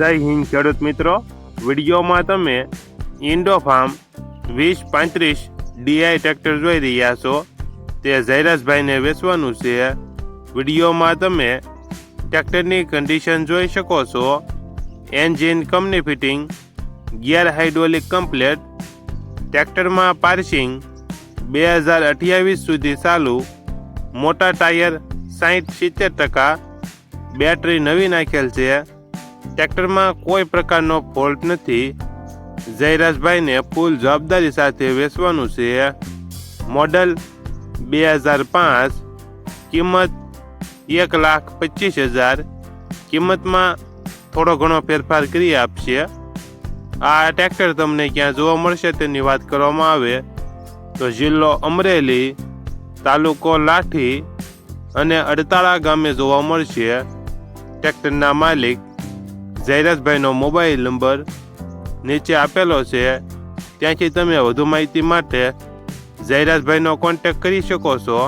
જય હિન્દ, ખેડૂત મિત્રો. વિડીયોમાં તમે ઇન્ડો ફાર્મ વીસ પાંત્રીસ ડીઆઈ ટ્રેક્ટર જોઈ રહ્યા છો. તે જયરાજભાઈને વેચવાનું છે. વિડીયોમાં તમે ટ્રેક્ટરની કન્ડિશન જોઈ શકો છો. Engine company fitting gear hydraulic complete, ટ્રેક્ટરમાં પાર્સિંગ બે હજાર અઠ્યાવીસ સુધી ચાલુ, મોટા ટાયર સાહીઠ સિત્તેર ટકા, બેટરી નવી નાખેલ છે. ટ્રેક્ટરમાં કોઈ પ્રકારનો ફોલ્ટ નથી. જયરાજભાઈને ફૂલ જવાબદારી સાથે વેચવાનું છે. મોડલ બે હજાર પાંચ, કિંમત એક લાખ પચીસ હજાર, કિંમતમાં થોડો ઘણો ફેરફાર કરી આપશે. આ ટ્રેક્ટર તમને ક્યાં જોવા મળશે તેની વાત કરવામાં આવે. તો જિલ્લો અમરેલી, તાલુકો લાઠી અને અડતાળા ગામે જોવા મળશે. ટ્રેક્ટરના માલિક જયરાજભાઈનો મોબાઈલ નંબર નીચે આપેલો છે. ત્યાંથી તમે વધુ માહિતી માટે જયરાજભાઈનો કોન્ટેક્ટ કરી શકો છો.